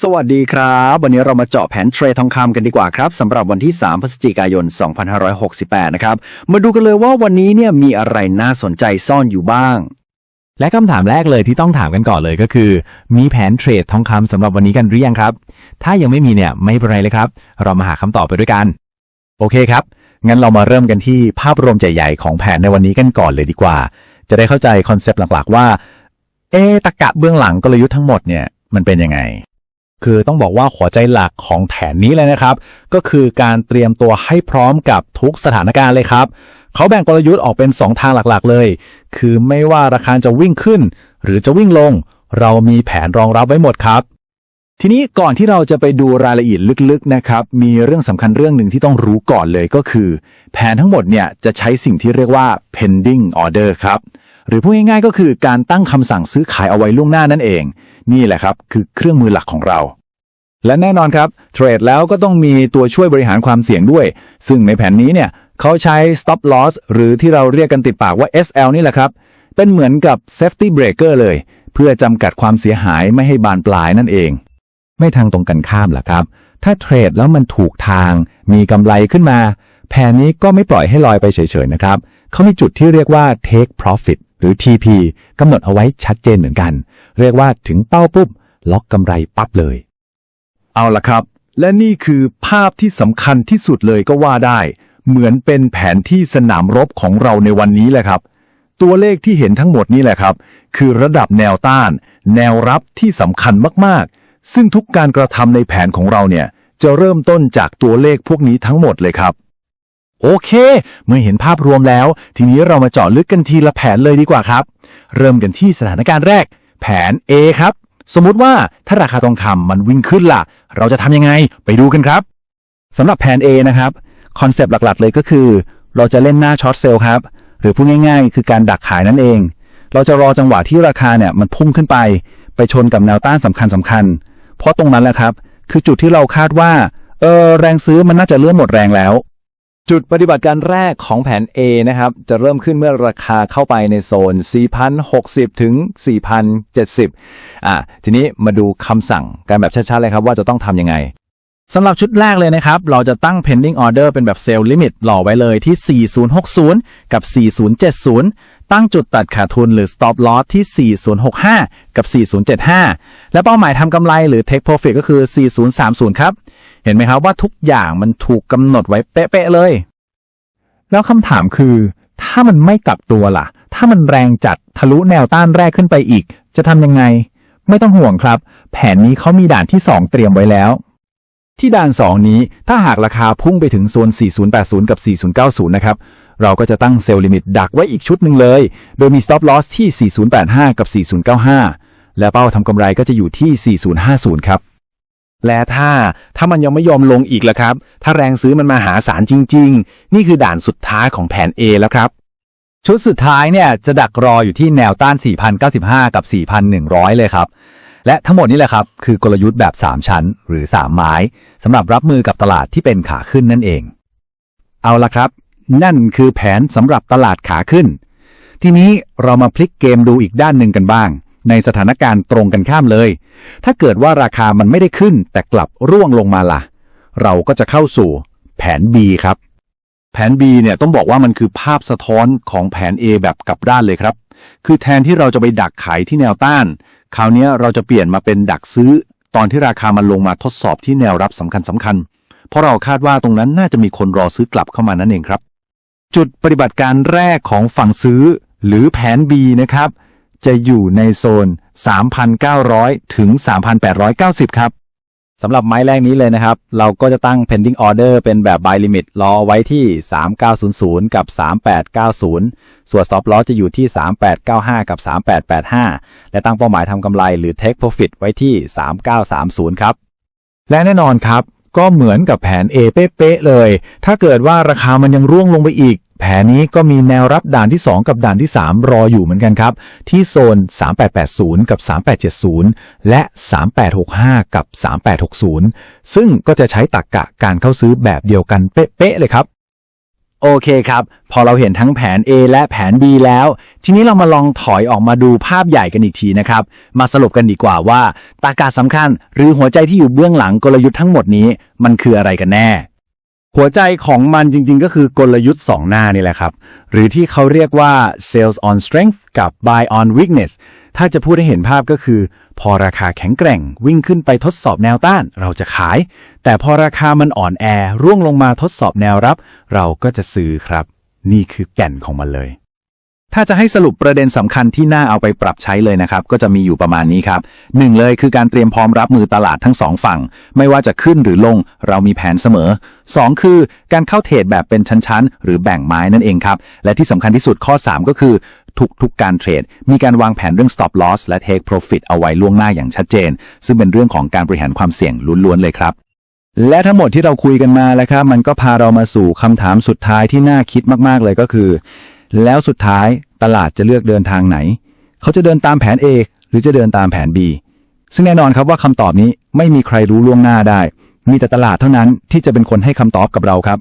สวัสดีครับ วันนี้เรามาเจาะแผนเทรดทองคำกันดีกว่าครับสำหรับวันที่ 3 พฤศจิกายน 2568 นะครับ มาดูกันเลยว่าวันนี้เนี่ยมีอะไรน่าสนใจซ่อนอยู่บ้าง และคำถามแรกเลยที่ต้องถามกันก่อนเลยก็คือ มีแผนเทรดทองคำสำหรับวันนี้กันหรือยังครับ ถ้ายังไม่มีเนี่ยไม่เป็นไรเลยครับ เรามาหาคำตอบไปด้วยกัน โอเคครับ งั้นเรามาเริ่มกันที่ภาพรวมใหญ่ๆของแผนในวันนี้กันก่อนเลยดีกว่า จะได้เข้าใจคอนเซปต์หลักๆ ว่า เอตะกะเบื้องหลังกลยุทธ์ทั้งหมดเนี่ยมันเป็นยังไง คือต้องบอกว่าหัวใจหลักของแผนนี้เลยนะครับ ก็คือการเตรียมตัวให้พร้อมกับทุกสถานการณ์เลยครับ เขาแบ่งกลยุทธ์ออกเป็น 2 ทางหลักๆเลย คือไม่ว่าราคาจะวิ่งขึ้น หรือจะวิ่งลง เรามีแผนรองรับไว้หมดครับทีนี้ก่อนที่เราจะไปดูรายละเอียดลึกๆนะครับมีเรื่องสำคัญเรื่องหนึ่งที่ต้องรู้ก่อนเลยก็คือ แผนทั้งหมดเนี่ยจะใช้สิ่งที่เรียกว่า pending order ครับ หรือพูดง่ายๆก็คือการตั้งคำสั่งซื้อขายเอาไว้ล่วงหน้านั่นเอง นี่แหละครับ คือเครื่องมือหลักของเรา และแน่นอนครับเทรดแล้วก็ต้องมีตัวช่วยบริหารความเสี่ยงด้วย ซึ่งในแผนนี้เนี่ยเขาใช้ stop loss หรือที่เราเรียกกันติดปากว่า SL นี่แหละครับ เป็นเหมือนกับ safety breaker เลย เพื่อจำกัดความเสียหายไม่ให้บานปลายนั่นเอง ไม่ทางตรงกันข้ามล่ะครับ ถ้าเทรดแล้วมันถูกทาง มีกำไรขึ้นมา แผนนี้ก็ไม่ปล่อยให้ลอยไปเฉยๆนะครับเขามีจุดที่เรียกว่า take profit หรือ TP กำหนดเอาไว้ชัดเจนเหมือนกัน เรียกว่าถึงเป้าปุ๊บ ล็อกกำไรปั๊บเลย เอาละครับ และนี่คือภาพที่สำคัญที่สุดเลยก็ว่าได้ เหมือนเป็นแผนที่สนามรบของเราในวันนี้แหละครับ ตัวเลขที่เห็นทั้งหมดนี่แหละครับ คือระดับแนวต้าน แนวรับที่สำคัญมากๆ ซึ่งทุกการกระทำในแผนของเราเนี่ยจะเริ่มต้นจากตัวเลขพวกนี้ทั้งหมดเลยครับ โอเค เมื่อเห็นภาพรวมแล้ว ทีนี้เรามาเจาะลึกกันทีละแผนเลยดีกว่าครับ เริ่มกันที่สถานการณ์แรก แผน A ครับ สมมุติว่าถ้าราคาทองคำมันวิ่งขึ้นล่ะ เราจะทำยังไงไปดูกันครับสำหรับแผน A นะครับคอนเซปต์หลักๆ เลยก็คือ เราจะเล่นหน้าช็อตเซลล์ครับ หรือพูดง่าย ๆ คือการดักขายนั่นเอง เราจะรอจังหวะที่ราคาเนี่ยมันพุ่งขึ้นไป ไปชนกับแนวต้านสำคัญสำคัญ เพราะตรงนั้นแหละครับ คือจุดที่เราคาดว่าเออแรงซื้อมันน่าจะเริ่มหมดแรงแล้ว จุดปฏิบัติการแรกของแผน A นะครับ จะเริ่มขึ้นเมื่อราคาเข้าไปในโซน 4,060 ถึง 4,070 อะ ทีนี้มาดูคำสั่งกันแบบชัดๆเลยครับว่าจะต้องทำยังไง สำหรับชุดแรกเลยนะครับ เราจะตั้ง pending order เป็นแบบ sell limit หล่อไว้เลยที่ 4060 กับ 4070 ตั้งจุดตัดขาดทุนหรือ stop loss ที่ 4065 กับ 4075 และเป้าหมายทำกำไรหรือ take profit ก็คือ 4030 ครับ เห็นไหมครับว่าทุกอย่างมันถูกกำหนดไว้เป๊ะๆเลย แล้วคำถามคือ ถ้ามันไม่กลับตัวล่ะ ถ้ามันแรงจัดทะลุแนวต้านแรกขึ้นไปอีก จะทำยังไง ไม่ต้องห่วงครับ แผนนี้เขามีด่านที่ 2 เตรียมไว้แล้ว ที่ด่าน 2 นี้ถ้าหากราคาพุ่งไปถึงโซน 4080 กับ 4090 นะครับ เราก็จะตั้งเซลล์ลิมิตดักไว้อีกชุดหนึ่งเลย โดยมี stop loss ที่ 4085 กับ 4095 และเป้าทำกำไรก็จะอยู่ที่ 4050 ครับ และถ้าถ้ามันยังไม่ยอมลงอีกล่ะครับ ถ้าแรงซื้อมันมาหาศาลจริง ๆ นี่คือด่านสุดท้ายของแผน A แล้วครับ ชุดสุดท้ายเนี่ยจะดักรออยู่ที่แนวต้าน 4,095 กับ 4,100 เลยครับ และทั้งหมดนี้แหละครับ คือกลยุทธ์แบบ 3 ชั้น หรือ 3 ไม้สำหรับรับมือกับตลาดที่เป็นขาขึ้นนั่นเอง เอาละครับ นั่นคือแผนสำหรับตลาดขาขึ้น ทีนี้เรามาพลิกเกมดูอีกด้านหนึ่งกันบ้าง ในสถานการณ์ตรงกันข้ามเลย ถ้าเกิดว่าราคามันไม่ได้ขึ้น แต่กลับร่วงลงมาล่ะ เราก็จะเข้าสู่แผน B ครับ แผน B เนี่ยต้องบอกว่ามันคือภาพสะท้อนของแผน A แบบกลับด้านเลยครับ คือแทนที่เราจะไปดักขายที่แนวต้าน คราวนี้เราจะเปลี่ยนมาเป็นดักซื้อ ตอนที่ราคามันลงมาทดสอบที่แนวรับสำคัญสำคัญ เพราะเราคาดว่าตรงนั้นน่าจะมีคนรอซื้อกลับเข้ามานั่นเองครับ จุดปฏิบัติการแรกของฝั่งซื้อ หรือแผน B นะครับ จะอยู่ในโซน 3,900 ถึง 3,890 ครับ สำหรับไม้แรกนี้เลยนะครับ เราก็จะตั้ง pending order เป็นแบบ buy limit รอไว้ที่ 3900 กับ 3890 ส่วน stop loss จะอยู่ที่ 3895 กับ 3885 และตั้งเป้าหมายทำกำไรหรือ take profit ไว้ที่ 3930 ครับ และแน่นอนครับ ก็เหมือนกับแผน A เป๊ะๆเลย ถ้าเกิดว่าราคามันยังร่วงลงไปอีก แผนนี้ก็มีแนวรับด่านที่ 2 กับด่านที่ 3 รออยู่เหมือนกันครับ ที่โซน 3880 กับ 3870 และ 3865 กับ 3860 ซึ่งก็จะใช้ตักกะการเข้าซื้อแบบเดียวกันเป๊ะๆเลยครับ โอเคครับ พอเราเห็นทั้งแผน A และแผน B แล้ว ทีนี้เรามาลองถอยออกมาดูภาพใหญ่กันอีกทีนะครับ มาสรุปกันดีกว่าว่าตากาสำคัญ หรือหัวใจที่อยู่เบื้องหลังกลยุทธ์ทั้งหมดนี้ มันคืออะไรกันแน่ หัวใจของมันจริง ๆ ก็คือกลยุทธ์ 2 หน้านี่แหละครับ หรือที่เขาเรียกว่า sales on strength กับ buy on weakness ถ้าจะพูดให้เห็นภาพก็คือ พอราคาแข็งแกร่ง วิ่งขึ้นไปทดสอบแนวต้านเราจะขาย แต่พอราคามันอ่อนแอ ร่วงลงมาทดสอบแนวรับ เราก็จะซื้อครับ นี่คือแก่นของมันเลย ถ้าจะให้สรุปประเด็นสำคัญที่น่าเอาไปปรับใช้เลยนะครับ ก็จะมีอยู่ประมาณนี้ครับหนึ่งเลยคือการเตรียมพร้อมรับมือตลาดทั้งสองฝั่ง ไม่ว่าจะขึ้นหรือลง เรามีแผนเสมอ 2 คือการเข้าเทรดแบบเป็นชั้นๆ หรือแบ่งไม้นั่นเองครับ และที่สำคัญที่สุดข้อ 3 ก็คือทุกๆการเทรด มีการวางแผนเรื่อง stop loss และ take profit เอาไว้ล่วงหน้าอย่างชัดเจน ซึ่งเป็นเรื่องของการบริหารความเสี่ยงล้วนๆเลยครับและทั้งหมดที่เราคุยกันมาแล้วครับมันก็พาเรามาสู่คำถามสุดท้ายที่น่าคิดมากๆเลยก็คือ แล้วสุดท้ายตลาดจะเลือกเดินทางไหน เขาจะเดินตามแผน A หรือจะเดินตามแผน B ซึ่งแน่นอนครับว่าคำตอบนี้ไม่มีใครรู้ล่วงหน้าได้ มีแต่ตลาดเท่านั้นที่จะเป็นคนให้คำตอบกับเราครับ